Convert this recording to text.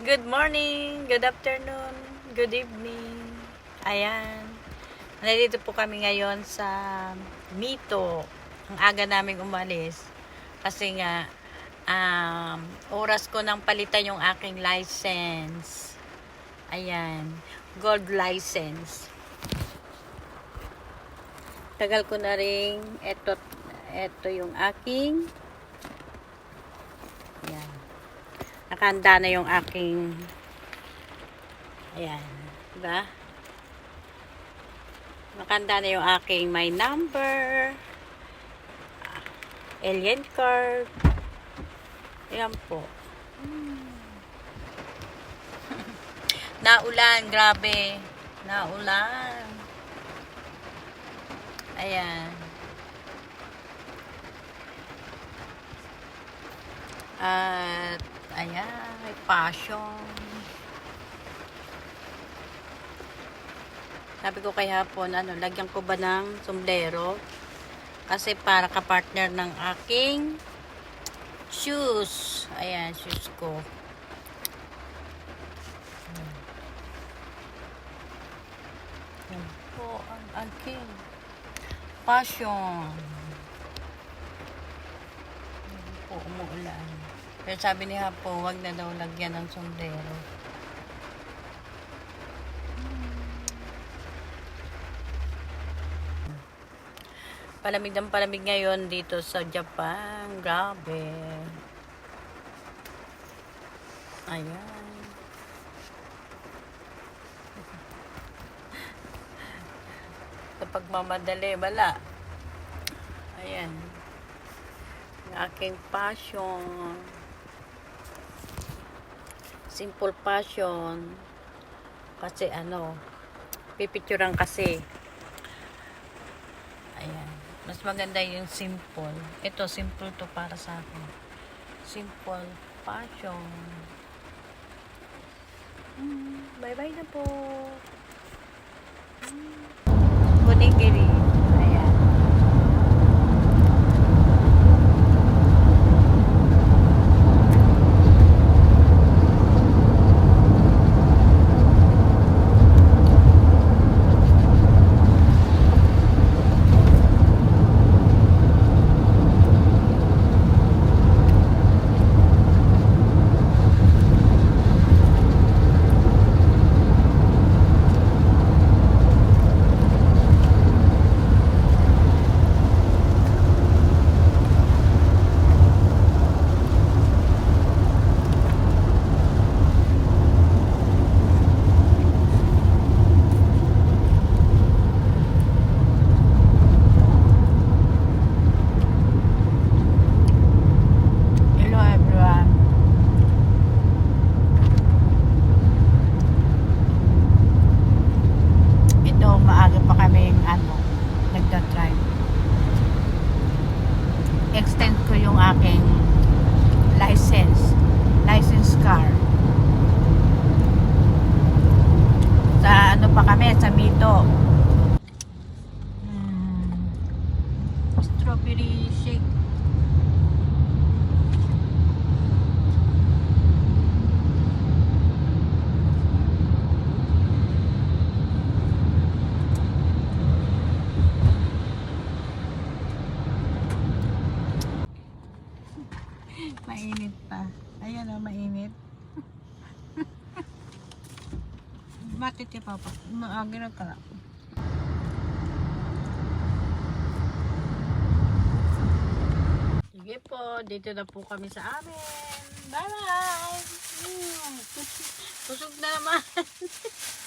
Good morning, good afternoon, good evening. Ayan. Nandito po kami ngayon sa Mito. Ang aga namin umalis. Kasi nga, um, oras ko nang palitan yung aking license. Ayan. Gold license. Tagal ko na rin. Ito, ito yung aking Ayan. Nakahanda na yung aking Ayan. Diba? Nakahanda na yung aking my number. ah, Alien card. Ayan po. Naulan, grabe. Naulan. Ayan. At, ayan, may passion. Sabi ko kay hapon, ano, lagyan ko ba ng sombrero? Kasi para ka-partner ng aking shoes. Ayan, shoes ko. Yan po ang aking passion. Yan po, umuulan. Pero sabi ni Hapo, wag na daw lagyan ng sombrero. Palamig ng palamig ngayon dito sa Japan. Grabe. Ayan. Sa pagmamadali, wala. Ayan. Ang aking passion. Simple passion. Kasi ano, pipicturean kasi. Ayan. Mas maganda yung simple. Ito, simple to para sa akin. Simple passion. Mm, Bye-bye na po. Mm. Kunigiri. Ayan. Hello everyone. Ito, maaga pa kami ano, nagda-drive. Extend ko yung aking license. License car. Sa ano pa kami, sa Mito. Hmm, strawberry shake. Mainit pa. Ayan o, mainit. Bakit ka papa? Maagi na ka. Sige po, dito na po kami sa amin. Bye-bye! Mm. Busog na naman.